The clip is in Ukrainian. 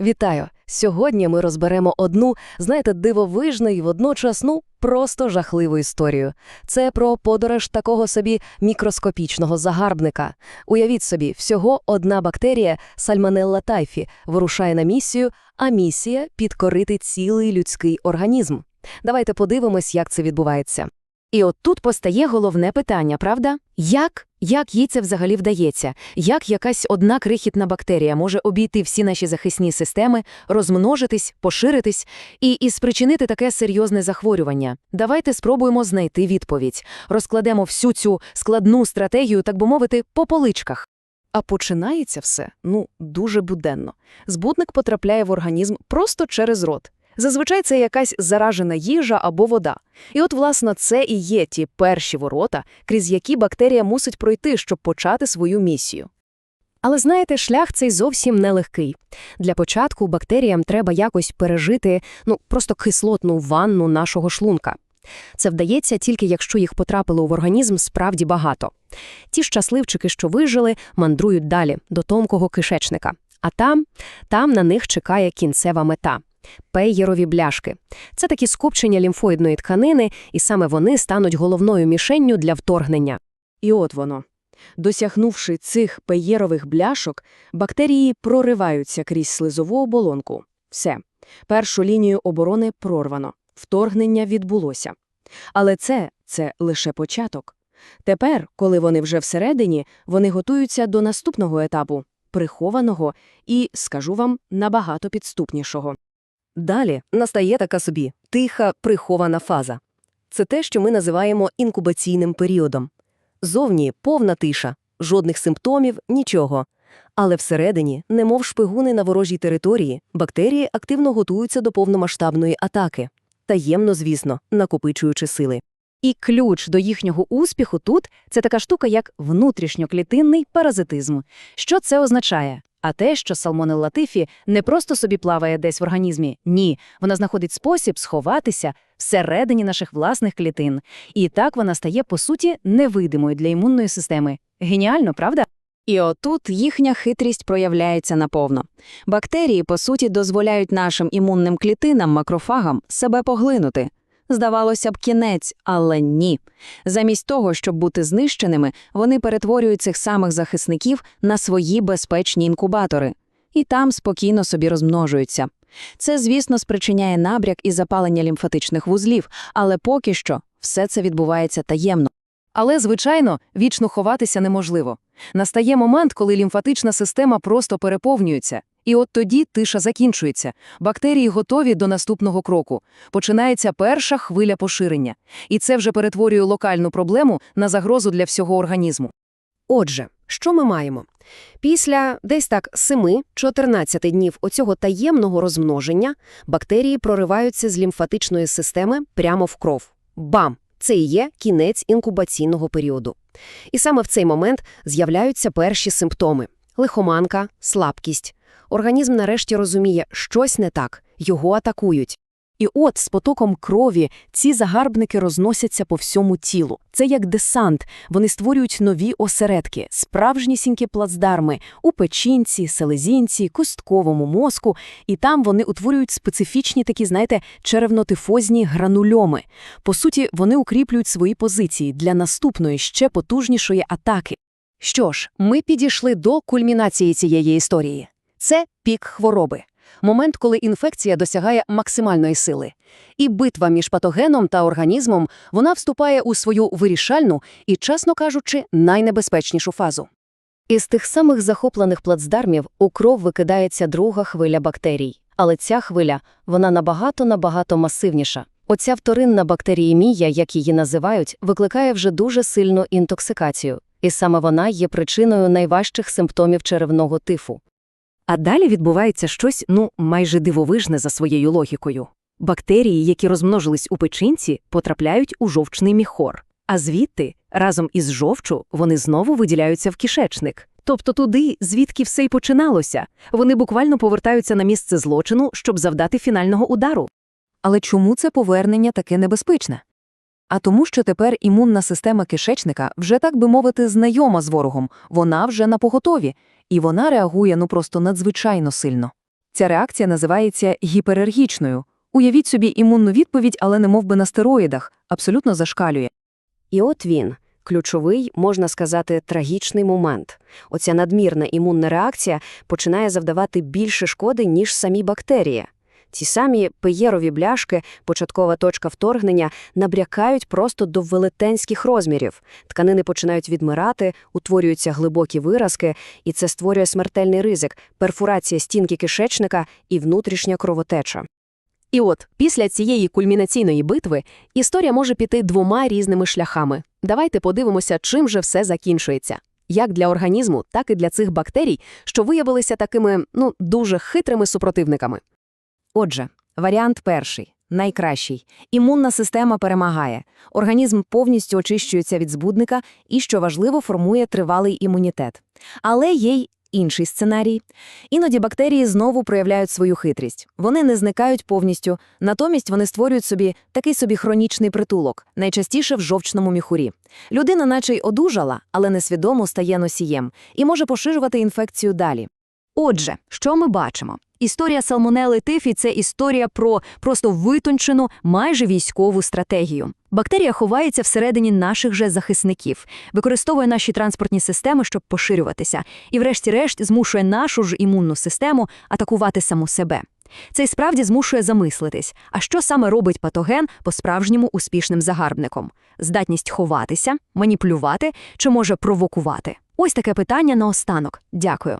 Вітаю! Сьогодні ми розберемо одну, знаєте, дивовижну і водночас, ну, просто жахливу історію. Це про подорож такого собі мікроскопічного загарбника. Уявіть собі, всього одна бактерія Сальмонелла тайфі вирушає на місію, а місія – підкорити цілий людський організм. Давайте подивимось, як це відбувається. І от тут постає головне питання, правда? Як? Як їй це взагалі вдається? Як якась одна крихітна бактерія може обійти всі наші захисні системи, розмножитись, поширитись і, і спричинити таке серйозне захворювання? Давайте спробуємо знайти відповідь. Розкладемо всю цю складну стратегію, так би мовити, по поличках. А починається все, ну, дуже буденно. Збутник потрапляє в організм просто через рот. Зазвичай це якась заражена їжа або вода. І от, власне, це і є ті перші ворота, крізь які бактерія мусить пройти, щоб почати свою місію. Але знаєте, шлях цей зовсім нелегкий. Для початку бактеріям треба якось пережити, ну, просто кислотну ванну нашого шлунка. Це вдається тільки якщо їх потрапило в організм справді багато. Ті щасливчики, що вижили, мандрують далі, до тонкого кишечника. А там, там на них чекає кінцева мета – пейєрові бляшки. Це такі скупчення лімфоїдної тканини, і саме вони стануть головною мішенню для вторгнення. І от воно. Досягнувши цих пеєрових бляшок, бактерії прориваються крізь слизову оболонку. Все. Першу лінію оборони прорвано. Вторгнення відбулося. Але це – це лише початок. Тепер, коли вони вже всередині, вони готуються до наступного етапу – прихованого і, скажу вам, набагато підступнішого. Далі настає така собі тиха, прихована фаза. Це те, що ми називаємо інкубаційним періодом. Зовні повна тиша, жодних симптомів, нічого. Але всередині, немов шпигуни на ворожій території, бактерії активно готуються до повномасштабної атаки. Таємно, звісно, накопичуючи сили. І ключ до їхнього успіху тут – це така штука, як внутрішньоклітинний паразитизм. Що це означає? А те, що салмонелла тифі не просто собі плаває десь в організмі. Ні, вона знаходить спосіб сховатися всередині наших власних клітин. І так вона стає, по суті, невидимою для імунної системи. Геніально, правда? І отут їхня хитрість проявляється наповно. Бактерії, по суті, дозволяють нашим імунним клітинам, макрофагам себе поглинути. Здавалося б, кінець, але ні. Замість того, щоб бути знищеними, вони перетворюють цих самих захисників на свої безпечні інкубатори. І там спокійно собі розмножуються. Це, звісно, спричиняє набряк і запалення лімфатичних вузлів, але поки що все це відбувається таємно. Але, звичайно, вічно ховатися неможливо. Настає момент, коли лімфатична система просто переповнюється. І от тоді тиша закінчується. Бактерії готові до наступного кроку. Починається перша хвиля поширення. І це вже перетворює локальну проблему на загрозу для всього організму. Отже, що ми маємо? Після десь так 7-14 днів оцього таємного розмноження бактерії прориваються з лімфатичної системи прямо в кров. Бам! Це і є кінець інкубаційного періоду. І саме в цей момент з'являються перші симптоми – лихоманка, слабкість. Організм нарешті розуміє, щось не так, його атакують. І от з потоком крові ці загарбники розносяться по всьому тілу. Це як десант, вони створюють нові осередки, справжнісінькі плацдарми у печінці, селезінці, костковому мозку, і там вони утворюють специфічні такі, знаєте, черевнотифозні гранульоми. По суті, вони укріплюють свої позиції для наступної, ще потужнішої атаки. Що ж, ми підійшли до кульмінації цієї історії. Це пік хвороби. Момент, коли інфекція досягає максимальної сили. І битва між патогеном та організмом, вона вступає у свою вирішальну і, чесно кажучи, найнебезпечнішу фазу. Із тих самих захоплених плацдармів у кров викидається друга хвиля бактерій. Але ця хвиля, вона набагато-набагато масивніша. Оця вторинна бактеріємія, як її називають, викликає вже дуже сильну інтоксикацію. І саме вона є причиною найважчих симптомів черевного тифу. А далі відбувається щось, ну, майже дивовижне за своєю логікою. Бактерії, які розмножились у печінці, потрапляють у жовчний міхор, а звідти, разом із жовчу, вони знову виділяються в кишечник. Тобто туди, звідки все й починалося, вони буквально повертаються на місце злочину, щоб завдати фінального удару. Але чому це повернення таке небезпечне? А тому, що тепер імунна система кишечника вже, так би мовити, знайома з ворогом, вона вже на поготові, і вона реагує ну просто надзвичайно сильно. Ця реакція називається гіперергічною. Уявіть собі імунну відповідь, але не мов би на стероїдах, абсолютно зашкалює. І от він, ключовий, можна сказати, трагічний момент. Оця надмірна імунна реакція починає завдавати більше шкоди, ніж самі бактерії. Ці самі пеєрові бляшки, початкова точка вторгнення, набрякають просто до велетенських розмірів. Тканини починають відмирати, утворюються глибокі виразки, і це створює смертельний ризик – перфурація стінки кишечника і внутрішня кровотеча. І от, після цієї кульмінаційної битви історія може піти двома різними шляхами. Давайте подивимося, чим же все закінчується. Як для організму, так і для цих бактерій, що виявилися такими, ну, дуже хитрими супротивниками. Отже, варіант перший, найкращий. Імунна система перемагає. Організм повністю очищується від збудника і, що важливо, формує тривалий імунітет. Але є й інший сценарій. Іноді бактерії знову проявляють свою хитрість. Вони не зникають повністю, натомість вони створюють собі такий собі хронічний притулок, найчастіше в жовчному міхурі. Людина наче й одужала, але несвідомо стає носієм і може поширювати інфекцію далі. Отже, що ми бачимо? Історія салмонели тифі – це історія про просто витончену, майже військову стратегію. Бактерія ховається всередині наших же захисників, використовує наші транспортні системи, щоб поширюватися, і врешті-решт змушує нашу ж імунну систему атакувати саму себе. Це й справді змушує замислитись, а що саме робить патоген по-справжньому успішним загарбником? Здатність ховатися, маніпулювати чи може провокувати? Ось таке питання наостанок. Дякую.